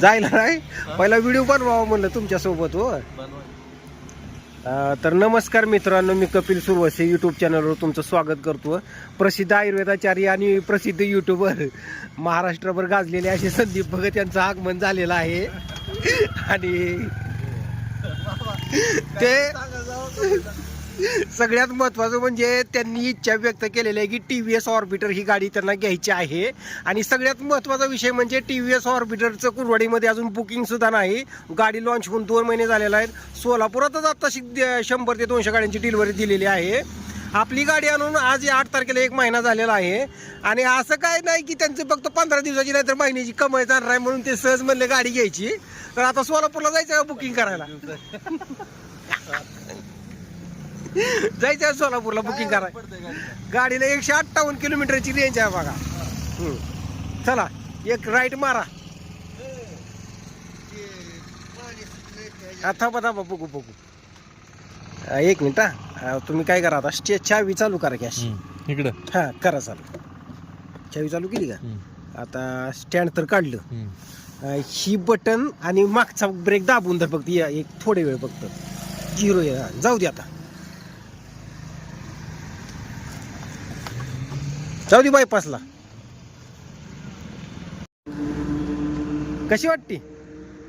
जायला नाही? पहिला व्हिडिओ बनवावा म्हणलं तुमच्यासोबत हो तर नमस्कार मित्रांनो मी कपिल सुरवसे यूट्यूब चॅनलवर तुमचं स्वागत करतो. प्रसिद्ध आयुर्वेदाचार्य आणि प्रसिद्ध युट्यूबर महाराष्ट्रभर गाजलेले असे संदीप भगत यांचं आगमन झालेलं आहे. आणि ते सगळ्यात महत्वाचं म्हणजे त्यांनी इच्छा व्यक्त केलेली आहे की टी व्ही एस ऑर्बिटर ही गाडी त्यांना घ्यायची आहे. आणि सगळ्यात महत्त्वाचा विषय म्हणजे टी व्ही एस ऑर्बिटरचं कुरवाडीमध्ये अजून बुकिंग सुद्धा नाही. गाडी लॉन्च होऊन दोन महिने झालेला आहेत. सोलापुरातच आत्ताशी द- शंभर ते दोनशे गाड्यांची डिलिव्हरी दिलेली आहे. आपली गाडी आणून आज या आठ तारखेला एक महिना झालेला आहे. आणि असं काय नाही की त्यांचं फक्त पंधरा दिवसाची नाही तर महिन्याची कमाई जाणार आहे म्हणून ते सहज म्हणले गाडी घ्यायची. तर आता सोलापूरला जायचं बुकिंग करायला? जायचं आहे सोलापूरला बुकिंग करायला. गाडीला. एकशे अठ्ठावन्न किलोमीटरची रेंज आहे बघा. हम्म. चला एक राईट मारा. हा, थांबा थांबा बघू बघू. हा, एक मिनिट हा. तुम्ही काय करा आता? स्टे चावी चालू करा गॅस इकडं. हा करा चालू. चावी चालू केली का? आता स्टँड तर काढलं. ही बटन आणि मागचा ब्रेक दाबून धर फक्त. या- एक थोडे वेळ फक्त. झिरो आहे, जाऊ दे आता. जाऊ दे बायपासला कशी वाटते?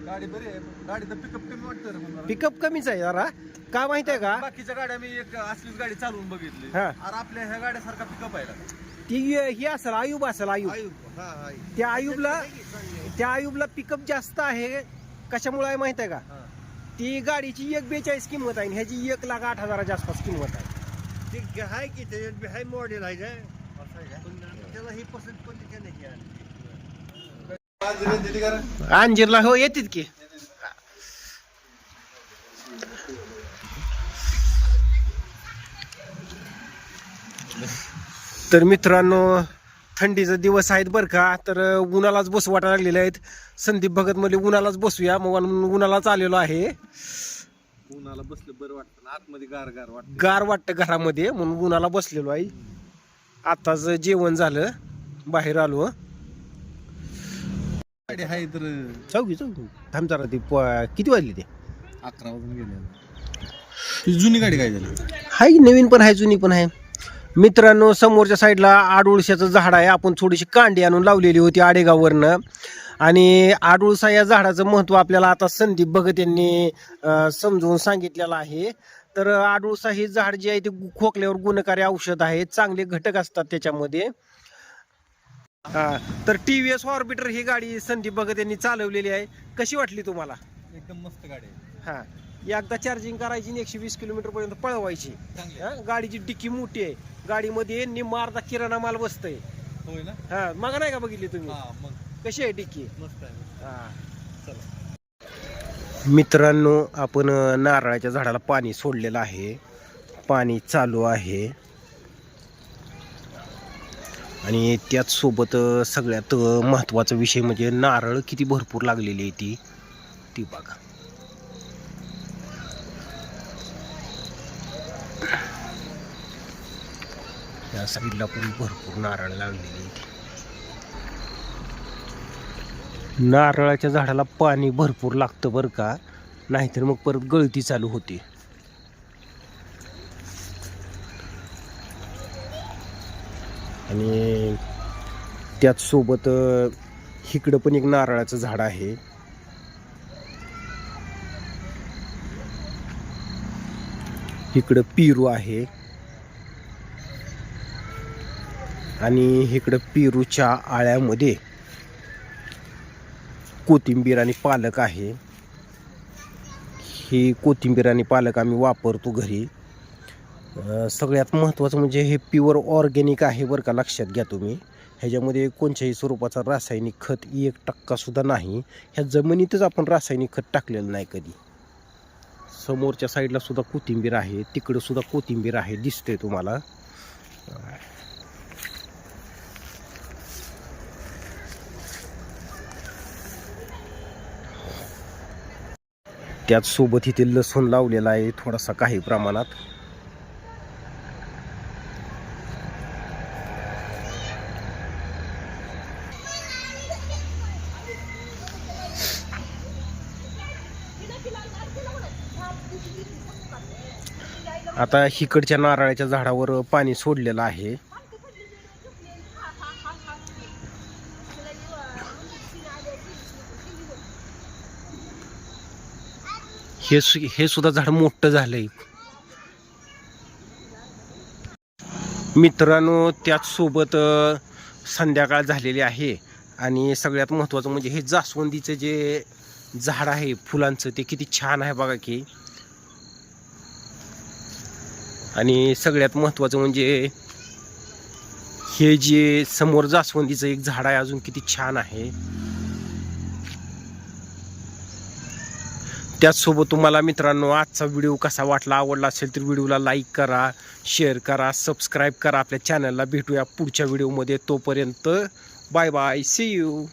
गाडी बरी आहे गाडीचं पिकअप कमी वाटतं रे मला. पिकअप कमीच आहे जरा. का माहीत आहे का? बाकीच्या गाड्या मी एक असलीच गाडी चालवून बघितली. हा. अरे आपल्या ह्या गाड्यासारखा पिकअप आहे? ती ही असेल आयुब असेल आयुब. हा, हा. त्या आयुबला त्या आयुबला पिकअप जास्त आहे. कशामुळे आहे माहीत आहे का? हा. ती गाडीची एक बेचाळीस किंमत आहे आणि ह्याची एक लाख आठ हजाराच्या आसपास किंमत आहे. ते आहे की बी हाय मॉडेल आहे अंजीरला हो येतात की. तर मित्रांनो थंडीचे दिवस आहेत बरं का तर उन्हालाच बसू वाटायला लागलेले आहेत. संदीप भगत मध्ये उन्हालाच बसूया. मग उन्हालाच आलेलो आहे. उन्हाला बसलं बरं वाटतं आतमध्ये गार गार वाटतं. गार वाटतं घरामध्ये म्हणून उन्हाला बसलेलो आहे. आताच जेवण झालं. बाहेर आलो. गाडी आहे तर चौकी चौकी थांब जरा ती प- किती वाजली ते? अकरा वाजून गेले तुझी जुनी गाडी काय झाली? हाय नवीन पण आहे जुनी पण आहे मित्रांनो समोरच्या साईडला आडुळशाचं झाड आहे. आपण थोडीशी कांडी आणून लावलेली होती आडेगाववरनं. आणि आडुळसा या झाडाचं महत्त्व आपल्याला आता संदीप भगत यांनी अं, समजवून सांगितलेलं आहे. तर आडुळसा हे झाड जे आहे ते खोकल्यावर गुणकारी औषध आहे. चांगले घटक असतात त्याच्यामध्ये. हा, तर टी व्ही एस ऑर्बिटर ही गाडी संदीप भगत यांनी चालवलेली आहे. कशी वाटली तुम्हाला? एकदम मस्त गाडी आहे. हा एकदा चार्जिंग करायची एकशे वीस किलोमीटर पर्यंत पळवायची. हा, गाडीची डिक्की मोठी आहे. गाडीमध्ये निम्मा अर्धा किराणा माल बसतोय. हा मग नाही का बघितली तुम्ही? कशी आहे डिक्की? मस्त आहे. हा. चला. मित्रांनो आपण नारळाच्या झाडाला पाणी सोडलेलं आहे. पाणी चालू आहे. आणि त्याचसोबत सगळ्यात महत्त्वाचा विषय म्हणजे नारळ किती भरपूर लागलेली आहे ती. ती बघा. या साईडला पण भरपूर नारळ लागलेली आहे ती नारळाच्या झाडाला पाणी भरपूर लागतं बरं का. नाहीतर मग परत गळती चालू होते. आणि त्याचसोबत इकडं पण एक नारळाचं झाड आहे. इकडं पेरू आहे. आणि इकडं पेरूच्या आळ्यामध्ये कोथिंबीर आणि पालक आहे. ही कोथिंबीर आणि पालक आम्ही वापरतो घरी. सगळ्यात महत्त्वाचं म्हणजे हे प्युअर ऑर्गॅनिक आहे बरं का लक्षात घ्या तुम्ही. ह्याच्यामध्ये कोणत्याही स्वरूपाचा रासायनिक खत एक टक्कासुद्धा नाही. ह्या जमिनीतच आपण रासायनिक खत टाकलेलं नाही कधी. समोरच्या साईडलासुद्धा कोथिंबीर आहे तिकडंसुद्धा कोथिंबीर आहे दिसतंय तुम्हाला. त्याचसोबत इथे लसूण लावलेला आहे थोडासा काही प्रमाणात. आता हिकडच्या नारळाच्या झाडावर पाणी सोडलेलं आहे. हे सु- हे सुद्धा झाड मोठं झालंय. मित्रांनो त्याच सोबत संध्याकाळ झालेली आहे. आणि सगळ्यात महत्त्वाचं म्हणजे हे जास्वंदीचं जे झाड आहे फुलांचं ते किती छान आहे बघा की. आणि सगळ्यात महत्त्वाचं म्हणजे हे जे समोर जास्वंदीचं एक झाड आहे अजून किती छान आहे. त्याचसोबत तुम्हाला मित्रांनो आजचा व्हिडिओ कसा वाटला आवडला असेल तर व्हिडिओला लाईक करा शेअर करा सबस्क्राईब करा. आपल्या चॅनलला भेटूया पुढच्या व्हिडिओमध्ये तोपर्यंत बाय बाय सी यू